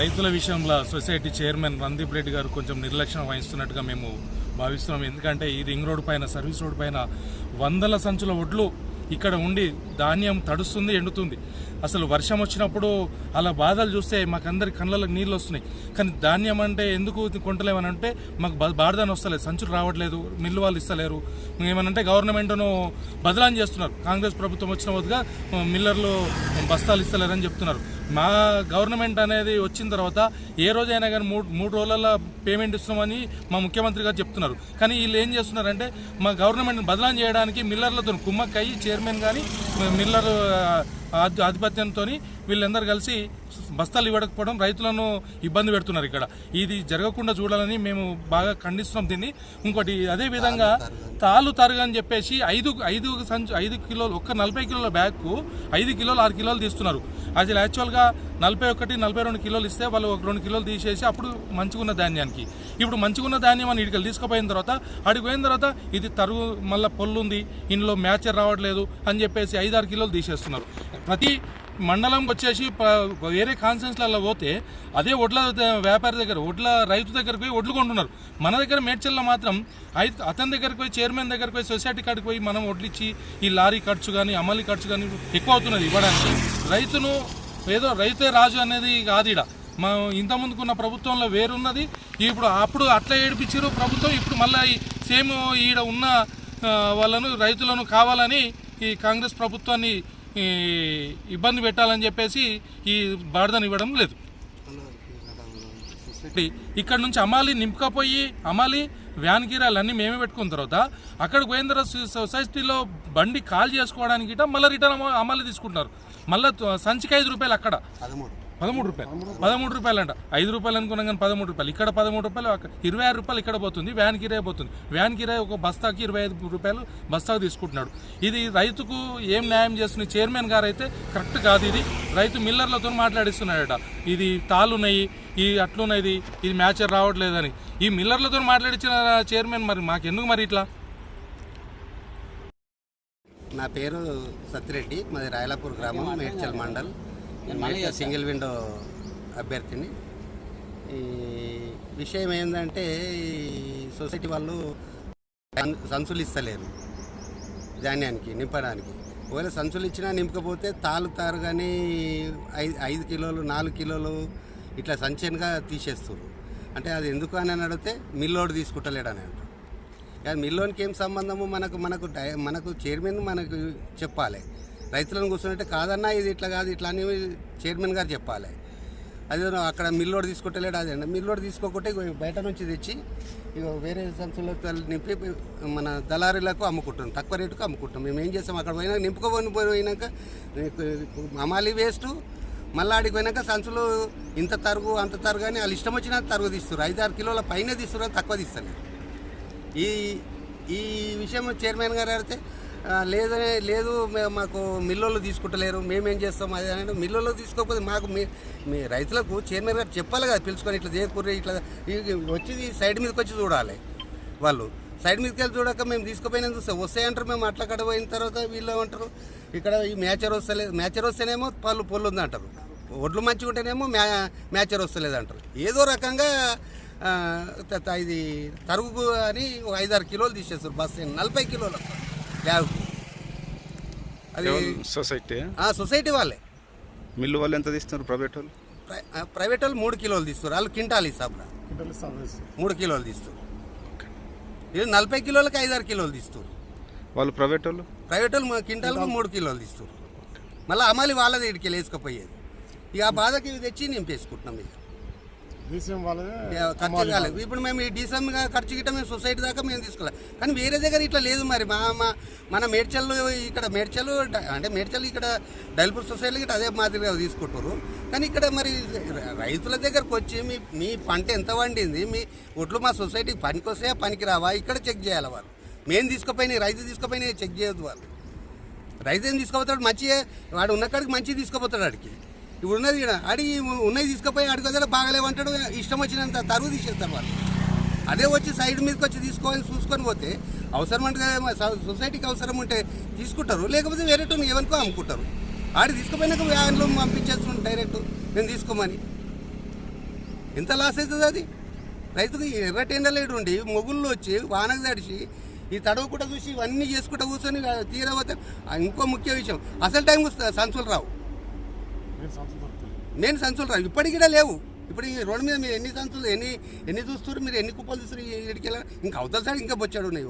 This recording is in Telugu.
రైతుల విషయంలో సొసైటీ చైర్మన్ రందీప్ రెడ్డి గారు కొంచెం నిర్లక్ష్యం వహిస్తున్నట్టుగా మేము భావిస్తున్నాం. ఎందుకంటే ఈ రింగ్ రోడ్ పైన సర్వీస్ రోడ్ పైన వందల సంచుల ఒడ్లు ఇక్కడ ఉండి ధాన్యం తడుస్తుంది ఎండుతుంది. అసలు వర్షం వచ్చినప్పుడు అలా బాధలు చూస్తే మాకందరి కళ్ళలకు నీళ్ళు వస్తున్నాయి. కానీ ధాన్యం అంటే ఎందుకు కొంటలేమని అంటే మాకు బ- వస్తలేదు సంచులు రావట్లేదు మిల్లు వాళ్ళు ఇస్తలేరు. ఏమనంటే గవర్నమెంట్ను బదలాం చేస్తున్నారు. కాంగ్రెస్ ప్రభుత్వం వచ్చిన వద్దుగా మిల్లర్లు బస్తాలు ఇస్తలేరని చెప్తున్నారు. మా గవర్నమెంట్ అనేది వచ్చిన తర్వాత ఏ రోజైనా కానీ మూడు మూడు రోజుల పేమెంట్ ఇస్తున్నామని మా ముఖ్యమంత్రి గారు చెప్తున్నారు. కానీ వీళ్ళు ఏం చేస్తున్నారంటే మా గవర్నమెంట్ బదలాం చేయడానికి మిల్లర్లతో కుమ్మక్కయ్యి చైర్మన్ కానీ మిల్లర్ ఆధిపత్యంతో వీళ్ళందరూ కలిసి బస్తాలు ఇవ్వకపోవడం రైతులను ఇబ్బంది పెడుతున్నారు ఇక్కడ. ఇది జరగకుండా చూడాలని మేము బాగా ఖండిస్తున్నాం దీన్ని. ఇంకోటి అదే విధంగా తాళ్ళు తరుగు చెప్పేసి ఐదు ఐదు సంచు ఐదు కిలోలు ఒక్క నలభై కిలోల బ్యాగ్కు ఐదు కిలోలు ఆరు కిలోలు తీస్తున్నారు. అది యాక్చువల్గా నలభై ఒకటి నలభై రెండు కిలోలు ఇస్తే వాళ్ళు ఒక రెండు కిలోలు తీసేసి అప్పుడు మంచిగున్న ధాన్యానికి. ఇప్పుడు మంచిగున్న ధాన్యం అని ఇడికి తీసుకుపోయిన తర్వాత అడిగి పోయిన తర్వాత ఇది తరుగు మళ్ళీ పొల్లు ఉంది ఇందులో మ్యాచర్ రావట్లేదు అని చెప్పేసి ఐదు ఆరు కిలోలు తీసేస్తున్నారు. ప్రతి మండలంకి వచ్చేసి వేరే కాన్సెన్స్లలో పోతే అదే ఒడ్ల వ్యాపారి దగ్గర ఒడ్ల రైతు దగ్గరకు పోయి ఒడ్లు కొంటున్నారు. మన దగ్గర మేడ్చల్లో మాత్రం అతని దగ్గరికి పోయి చైర్మన్ దగ్గరికి పోయి సొసైటీ కాడికి పోయి మనం వడ్లు ఇచ్చి ఈ లారీ ఖర్చు కానీ అమలు ఖర్చు కానీ ఎక్కువ అవుతున్నది ఇవ్వడానికి. రైతును ఏదో రైతే రాజు అనేది కాదు ఈడ. మా ఇంతకుముందుకున్న ప్రభుత్వంలో వేరున్నది. ఇప్పుడు అప్పుడు అట్లా ఏడిపించారు ప్రభుత్వం. ఇప్పుడు మళ్ళీ సేమ్ ఈడ ఉన్న వాళ్ళను రైతులను కావాలని ఈ కాంగ్రెస్ ప్రభుత్వాన్ని ఇబ్బంది పెట్టాలని చెప్పేసి ఈ బాధను ఇవ్వడం లేదు. ఇక్కడ నుంచి అమాలి నింపుకపోయి అమాలి వ్యాన్ కిరాలు అన్నీ మేమే పెట్టుకున్న తర్వాత అక్కడికి పోయిన తర్వాత సొసైటీలో బండి కాల్ చేసుకోవడానికి మళ్ళీ రిటర్న్ అమ- అమాలి తీసుకుంటున్నారు. మళ్ళీ సంచికి ఐదు రూపాయలు అక్కడ. పదమూడు రూపాయలు. పదమూడు రూపాయలు అంట ఐదు రూపాయలు అనుకున్నాం కానీ పదమూడు రూపాయలు. ఇక్కడ పదమూడు రూపాయలు ఇరవై ఆరు రూపాయలు ఇక్కడ పోతుంది వ్యాన్ కిరాయి పోతుంది. వ్యాన్ కిరాయి ఒక బస్తాకి ఇరవై ఐదు రూపాయలు బస్తాకు తీసుకుంటున్నాడు. ఇది రైతుకు ఏం న్యాయం చేస్తుంది? చైర్మన్ గారు అయితే కరెక్ట్ కాదు ఇది. రైతు మిల్లర్లతో మాట్లాడిస్తున్నాడట. ఇది తాళ్ళున్నాయి ఈ అట్లున్నది ఇది మ్యాచర్ రావట్లేదని. ఈ మిల్లర్లతో మాట్లాడించిన చైర్మన్ మరి మాకెందుకు మరి ఇట్లా? నా పేరు సత్యరెడ్డి మాది రాయలాపూర్ గ్రామం మేడ్చల్ మండల్. సింగిల్ విండో అభ్యర్థిని. ఈ విషయం ఏంటంటే ఈ సొసైటీ వాళ్ళు సంచులు ఇస్తలేరు ధాన్యానికి నింపడానికి. ఒకవేళ సంచులు ఇచ్చినా నింపకపోతే తాలుతారు కానీ ఐదు ఐదు కిలోలు నాలుగు కిలోలు ఇట్లా సంచనగా తీసేస్తారు అంటే అది ఎందుకు అని అని అడిగితే మిల్లోడు తీసుకుంటలేడు అని అంటారు. కానీ మిల్లోనికి ఏం సంబంధము? మనకు మనకు మనకు చైర్మన్ మనకు చెప్పాలి. రైతులను కూర్చుంటే కాదన్నా ఇది ఇట్లా కాదు ఇట్లా అని చైర్మన్ గారు చెప్పాలి. అదే అక్కడ మిల్లోడు తీసుకుంటలేడు అదే మిల్లోడు తీసుకోకుంటే బయట నుంచి తెచ్చి ఇక వేరే సంస్థలో నింపి మన దళారీలకు అమ్ముకుంటాం తక్కువ రేటుకు అమ్ముకుంటాం మేము ఏం చేస్తాం? అక్కడ పోయినా నింపుకొని పోయినాక అమాలి వేస్ట్ మళ్ళీ ఆడికి పోయినాక సంచులు ఇంత తరుగు అంత తరుగు అని వాళ్ళు ఇష్టం వచ్చిన తరుగు తీస్తారు ఐదు ఆరు కిలోల పైన తీస్తున్నారు తక్కువ తీస్తాను ఈ ఈ విషయం చైర్మన్ గారు అడిగితే లేదనే లేదు మాకు మిల్లులు తీసుకుంటలేరు మేమేం చేస్తాం అది అని మిల్లులో తీసుకోకపోతే మాకు మీ మీ రైతులకు చైర్మన్ గారు చెప్పాలి కదా పిలుచుకొని ఇట్లా చేయకూర్రి ఇట్లా వచ్చి సైడ్ మీదకి వచ్చి చూడాలి వాళ్ళు. సైడ్ మీదకి వెళ్ళి చూడక మేము తీసుకుపోయినా చూస్తే వస్తాయంటారు మేము అట్లా కడ పోయిన తర్వాత వీళ్ళు ఏమంటారు ఇక్కడ ఈ మ్యాచర్ వస్తలేదు మ్యాచర్ వస్తేనేమో పళ్ళు పొల్లు ఉంది అంటారు ఒడ్లు మంచిగా ఉంటేనేమో మ్యా మ్యాచర్ వస్తలేదు అంటారు. ఏదో రకంగా ఇది తరుగు అని ఐదారు కిలోలు తీసేస్తారు బస్సు నలభై కిలోలు. బ్యాగ్ అది సొసైటీ? ఆ, సొసైటీ వాళ్ళే. మిల్లు వాళ్ళు ఎంత తీస్తున్నారు? ప్రైవేట్ వాళ్ళు? ప్రైవేట్ వాళ్ళు మూడు కిలోలు తీస్తారు వాళ్ళు కింటాలు ఇస్తారా మూడు కిలోలు తీస్తారు ఇది నలభై కిలోలకి ఐదారు కిలోలు తీస్తారు వాళ్ళు ప్రైవేట్ వాళ్ళు? ప్రైవేట్ వాళ్ళు కింటాలకు మూడు కిలోలు తీస్తారు మళ్ళీ అమలు వాళ్ళది ఇడికి వేసుకుపోయేది. ఇక ఆ బాధకి తెచ్చి నింపేసుకుంటున్నాం ఇక. ఖర్చు కాలేదు. ఇప్పుడు మేము ఈ డీసెంగా ఖర్చు గిట్ట మేము సొసైటీ దాకా మేము తీసుకోవాలి కానీ వేరే దగ్గర ఇట్లా లేదు మరి. మా మన మేడ్చల్ ఇక్కడ మేడ్చల్ అంటే మేడ్చల్ ఇక్కడ డైల్పూర్ సొసైటీ గిట్ట అదే మాదిరిగా తీసుకుంటారు కానీ ఇక్కడ మరి రైతుల దగ్గరకు వచ్చి మీ మీ పంట ఎంత వండింది మీ ఒట్లు మా సొసైటీకి పనికొస్తాయా పనికి రావా ఇక్కడ చెక్ చేయాలి వాళ్ళు. మేము తీసుకుపోయినాయి రైతు తీసుకుపోయినాయి చెక్ చేయొద్దు వాళ్ళు. రైతు ఏం తీసుకుపోతాడు? మంచిగా వాడు ఉన్న కాడికి మంచిగా తీసుకుపోతాడు ఆడికి. ఇప్పుడు ఉన్నది ఇక్కడ. అడిగి ఉన్నది తీసుకుపోయి అడిగి బాగలేవంటాడు ఇష్టం వచ్చినంత తరువు తీసేస్తారు వాళ్ళు. అదే వచ్చి సైడ్ మీదకి వచ్చి తీసుకోవాలి చూసుకొని పోతే అవసరం అంటే సొసైటీకి అవసరం ఉంటే తీసుకుంటారు. లేకపోతే వేరే ఎవరికో అమ్ముకుంటారు. ఆడి తీసుకుపోయినాక వ్యాన్లో పంపించేస్తున్నాం డైరెక్ట్. మేము తీసుకోమని. ఎంత లాస్ అవుతుంది అది? రైతుకు ఈ ఉండి మొగుళ్ళు వచ్చి వానకు తడిచి ఈ తడవకుండా చూసి ఇవన్నీ చేసుకుంటూ కూర్చొని తీరపోతే ఇంకో ముఖ్య విషయం. అసలు టైం సంచులు రావు. నేను సంచులు రావు ఇప్పటికి లేవు. ఇప్పుడు ఈ రోడ్డు మీద మీరు ఎన్ని సంచులు ఎన్ని ఎన్ని చూస్తున్నారు? మీరు ఎన్ని కుప్పలు చూస్తారు ఇక్కడికి ఇంకా అవతల సైడ్ ఇంకా బొచ్చాడు ఉన్నాయి.